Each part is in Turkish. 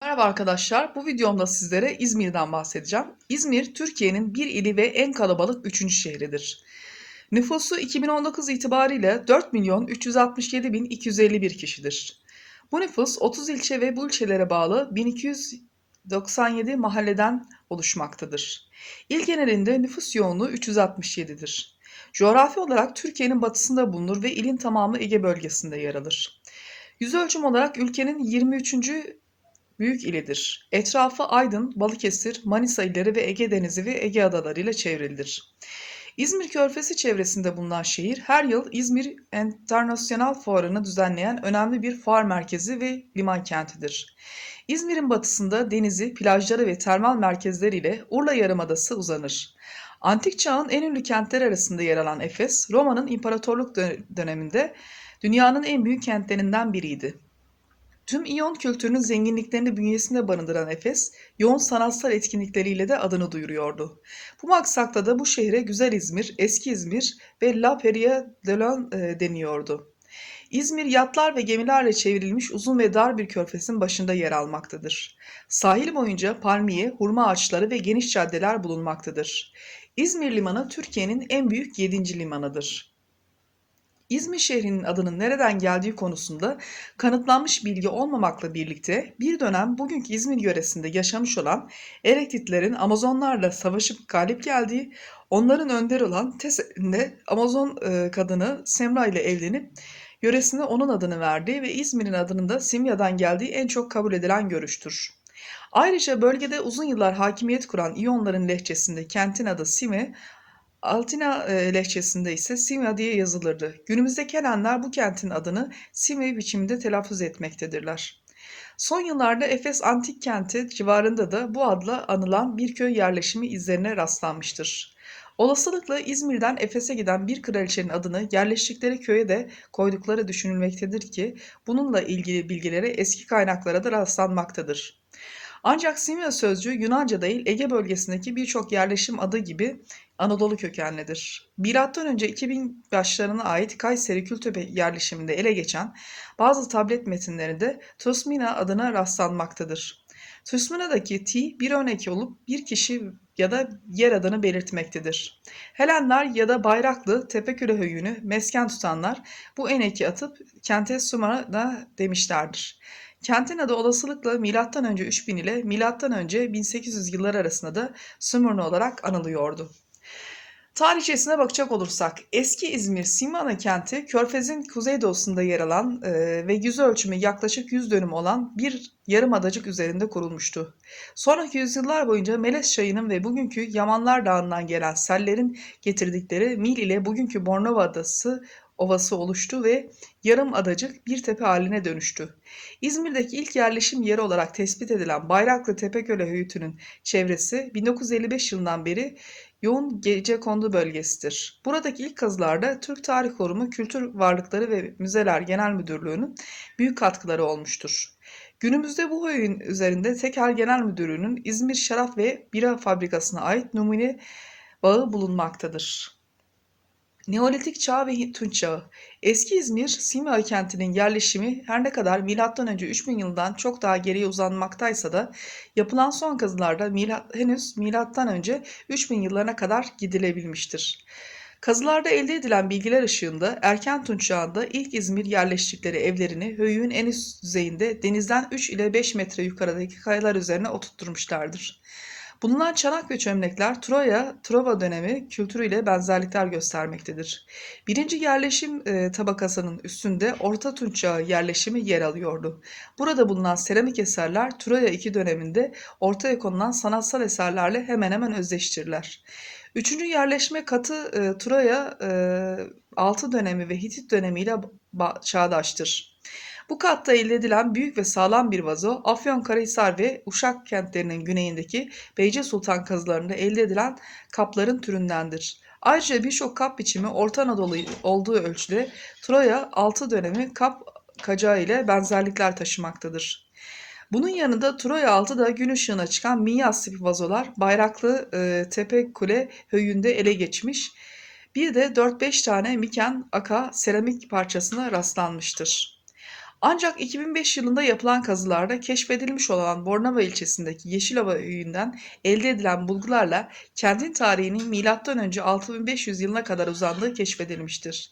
Merhaba arkadaşlar, bu videomda sizlere İzmir'den bahsedeceğim. İzmir, Türkiye'nin bir ili ve en kalabalık üçüncü şehridir. Nüfusu 2019 itibariyle 4 milyon 367 bin 251 kişidir. Bu nüfus 30 ilçe ve bu ilçelere bağlı 1297 mahalleden oluşmaktadır. İl genelinde nüfus yoğunluğu 367'dir. Coğrafi olarak Türkiye'nin batısında bulunur ve ilin tamamı Ege bölgesinde yer alır. Yüz ölçüm olarak ülkenin 23 büyük ilidir. Etrafı Aydın, Balıkesir, Manisa illeri ve Ege Denizi ve Ege Adaları ile çevrilidir. İzmir Körfezi çevresinde bulunan şehir her yıl İzmir Enternasyonel Fuarı'nı düzenleyen önemli bir fuar merkezi ve liman kentidir. İzmir'in batısında denizi, plajları ve termal merkezleri ile Urla Yarımadası uzanır. Antik çağın en ünlü kentler arasında yer alan Efes, Roma'nın imparatorluk döneminde dünyanın en büyük kentlerinden biriydi. Tüm İyon kültürünün zenginliklerini bünyesinde barındıran Efes, yoğun sanatsal etkinlikleriyle de adını duyuruyordu. Bu maksatla da bu şehre Güzel İzmir, Eski İzmir ve La Feria de l'An e, deniyordu. İzmir yatlar ve gemilerle çevrilmiş uzun ve dar bir körfezin başında yer almaktadır. Sahil boyunca palmiye, hurma ağaçları ve geniş caddeler bulunmaktadır. İzmir Limanı Türkiye'nin en büyük 7. limanıdır. İzmir şehrinin adının nereden geldiği konusunda kanıtlanmış bilgi olmamakla birlikte bir dönem bugünkü İzmir yöresinde yaşamış olan Erektitlerin Amazonlarla savaşıp galip geldiği, onların önder olan Tese'inde Amazon e, kadını Semra ile evlenip yöresine onun adını verdiği ve İzmir'in adının da Simya'dan geldiği en çok kabul edilen görüştür. Ayrıca bölgede uzun yıllar hakimiyet kuran İyonların lehçesinde kentin adı Sime, Altina e, lehçesinde ise Simya diye yazılırdı. Günümüzde Kelenler bu kentin adını Simya biçiminde telaffuz etmektedirler. Son yıllarda Efes antik kenti civarında da bu adla anılan bir köy yerleşimi izlerine rastlanmıştır. Olasılıkla İzmir'den Efes'e giden bir kraliçenin adını yerleştikleri köye de koydukları düşünülmektedir ki bununla ilgili bilgilere eski kaynaklara da rastlanmaktadır. Ancak Simya sözcüğü Yunanca değil Ege bölgesindeki birçok yerleşim adı gibi Anadolu kökenlidir. Milattan önce 2000 başlarına ait Kayseri Kültepe yerleşiminde ele geçen bazı tablet metinlerinde Tusmina adına rastlanmaktadır. Tusmina'daki T bir örnek olup bir kişi ya da yer adını belirtmektedir. Helenler ya da Bayraklı Tepeküre höyüğünü mesken tutanlar bu eneki atıp kente Sumana demişlerdir. Kentin adı olasılıkla M.Ö. 3000 ile M.Ö. 1800 yıllar arasında da Sümurnu olarak anılıyordu. Tarihçesine bakacak olursak eski İzmir Simana kenti Körfez'in kuzeydoğusunda yer alan e, ve yüz ölçümü yaklaşık 100 dönüm olan bir yarım adacık üzerinde kurulmuştu. Sonraki yüzyıllar boyunca Meles Çayı'nın ve bugünkü Yamanlar Dağı'ndan gelen sellerin getirdikleri Mil ile bugünkü Bornova Adası ovası oluştu ve yarım adacık bir tepe haline dönüştü. İzmir'deki ilk yerleşim yeri olarak tespit edilen Bayraklı Tepeköle Höyütü'nün çevresi 1955 yılından beri yoğun gece kondu bölgesidir. Buradaki ilk kazılarda Türk Tarih Korumu Kültür Varlıkları ve Müzeler Genel Müdürlüğü'nün büyük katkıları olmuştur. Günümüzde bu höyün üzerinde Tekel Genel Müdürlüğü'nün İzmir Şarap ve Bira Fabrikası'na ait numune bağı bulunmaktadır. Neolitik çağ ve Tunç çağı. Eski İzmir, Simya kentinin yerleşimi her ne kadar M.Ö. 3000 yılından çok daha geriye uzanmaktaysa da yapılan son kazılarda henüz M.Ö. 3000 yıllarına kadar gidilebilmiştir. Kazılarda elde edilen bilgiler ışığında erken Tunç çağında ilk İzmir yerleştikleri evlerini höyüğün en üst düzeyinde denizden 3 ile 5 metre yukarıdaki kayalar üzerine oturtturmuşlardır. Bulunan çanak ve çömlekler Troya, Trova dönemi kültürüyle benzerlikler göstermektedir. Birinci yerleşim e, tabakasının üstünde Orta Tunç Çağı yerleşimi yer alıyordu. Burada bulunan seramik eserler Troya 2 döneminde ortaya konulan sanatsal eserlerle hemen hemen özdeştirler. Üçüncü yerleşme katı e, Troya e, 6 dönemi ve Hitit dönemiyle çağdaştır. Bu katta elde edilen büyük ve sağlam bir vazo Afyonkarahisar ve Uşak kentlerinin güneyindeki Beyce Sultan kazılarında elde edilen kapların türündendir. Ayrıca birçok kap biçimi Orta Anadolu olduğu ölçüde Troya 6 dönemi kap kacağı ile benzerlikler taşımaktadır. Bunun yanında Troya altı da gün ışığına çıkan minyas tipi vazolar bayraklı e, tepe kule höyünde ele geçmiş. Bir de 4-5 tane miken aka seramik parçasına rastlanmıştır. Ancak 2005 yılında yapılan kazılarda keşfedilmiş olan Bornova ilçesindeki Yeşilova Öyü'nden elde edilen bulgularla kentin tarihinin M.Ö. 6500 yılına kadar uzandığı keşfedilmiştir.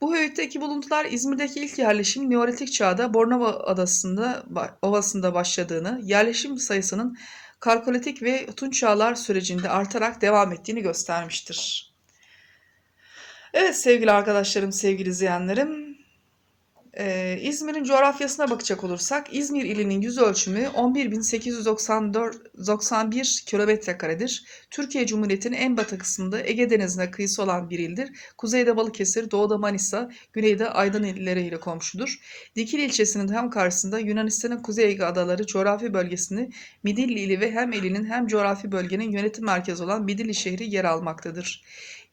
Bu höyütteki buluntular İzmir'deki ilk yerleşim Neolitik çağda Bornova Adası'nda ovasında başladığını, yerleşim sayısının Kalkolitik ve Tunç çağlar sürecinde artarak devam ettiğini göstermiştir. Evet sevgili arkadaşlarım, sevgili izleyenlerim, ee, İzmir'in coğrafyasına bakacak olursak İzmir ilinin yüz ölçümü 11.894 kilometre karedir. Türkiye Cumhuriyeti'nin en batı kısmında Ege Denizi'ne kıyısı olan bir ildir. Kuzeyde Balıkesir, doğuda Manisa, güneyde Aydın illeriyle komşudur. Dikili ilçesinin hem karşısında Yunanistan'ın Kuzey Ege adaları coğrafi bölgesini Midilli ili ve hem ilinin hem coğrafi bölgenin yönetim merkezi olan Midilli şehri yer almaktadır.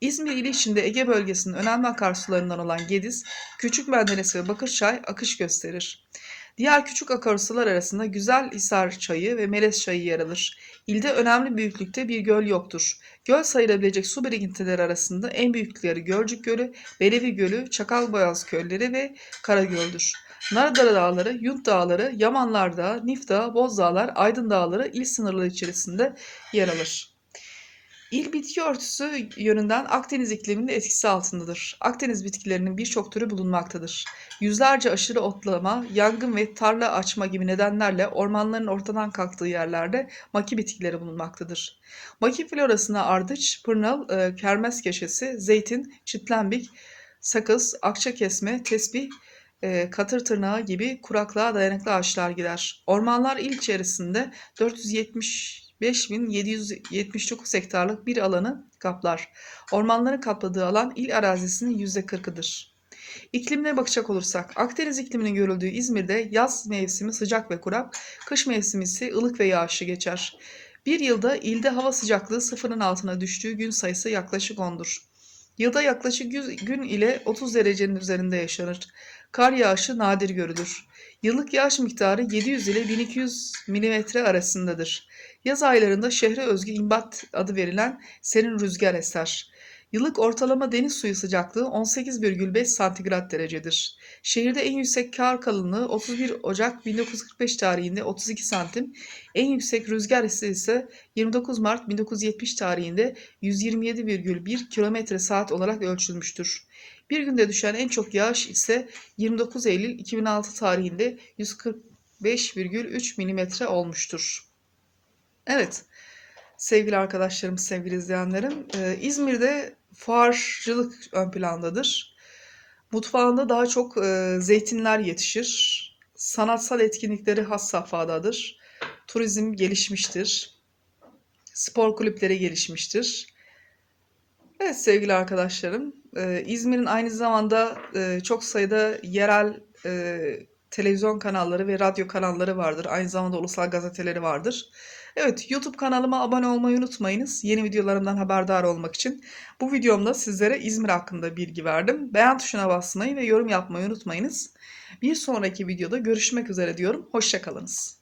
İzmir ili içinde Ege bölgesinin önemli akarsularından olan Gediz, Küçük Menderes ve Bakırçay akış gösterir. Diğer küçük akarsular arasında Güzelhisar Çayı ve Melez Çayı yer alır. İlde önemli büyüklükte bir göl yoktur. Göl sayılabilecek su birikintileri arasında en büyükleri Gölcük Gölü, Belevi Gölü, Çakalboyaz Kölleri ve Karagöl'dür. Narıdere Dağları, Yunt Dağları, Yamanlar Dağı, Nif Dağı, Boz Dağlar, Aydın Dağları il sınırları içerisinde yer alır. İl bitki örtüsü yönünden Akdeniz ikliminin etkisi altındadır. Akdeniz bitkilerinin birçok türü bulunmaktadır. Yüzlerce aşırı otlama, yangın ve tarla açma gibi nedenlerle ormanların ortadan kalktığı yerlerde maki bitkileri bulunmaktadır. Maki florasına ardıç, pırnal, e, kermes keşesi, zeytin, çitlenbik, sakız, akça kesme, tesbih, e, katır tırnağı gibi kuraklığa dayanıklı ağaçlar gider. Ormanlar il içerisinde 470 5779 hektarlık bir alanı kaplar. Ormanların kapladığı alan il arazisinin %40'ıdır. İklimine bakacak olursak Akdeniz ikliminin görüldüğü İzmir'de yaz mevsimi sıcak ve kurak, kış mevsimi ise ılık ve yağışlı geçer. Bir yılda ilde hava sıcaklığı sıfırın altına düştüğü gün sayısı yaklaşık 10'dur. Yılda yaklaşık 100 gün ile 30 derecenin üzerinde yaşanır. Kar yağışı nadir görülür. Yıllık yağış miktarı 700 ile 1200 mm arasındadır. Yaz aylarında şehre özgü imbat adı verilen serin rüzgar eser. Yıllık ortalama deniz suyu sıcaklığı 18,5 santigrat derecedir. Şehirde en yüksek kar kalınlığı 31 Ocak 1945 tarihinde 32 santim, en yüksek rüzgar hissi ise 29 Mart 1970 tarihinde 127,1 kilometre saat olarak ölçülmüştür. Bir günde düşen en çok yağış ise 29 Eylül 2006 tarihinde 145,3 mm olmuştur. Evet, sevgili arkadaşlarım, sevgili izleyenlerim, e, İzmir'de fuarcılık ön plandadır. Mutfağında daha çok e, zeytinler yetişir. Sanatsal etkinlikleri has safhadadır. Turizm gelişmiştir. Spor kulüpleri gelişmiştir. Evet sevgili arkadaşlarım, e, İzmir'in aynı zamanda e, çok sayıda yerel e, televizyon kanalları ve radyo kanalları vardır. Aynı zamanda ulusal gazeteleri vardır. Evet, YouTube kanalıma abone olmayı unutmayınız. Yeni videolarımdan haberdar olmak için. Bu videomda sizlere İzmir hakkında bilgi verdim. Beğen tuşuna basmayı ve yorum yapmayı unutmayınız. Bir sonraki videoda görüşmek üzere diyorum. Hoşçakalınız.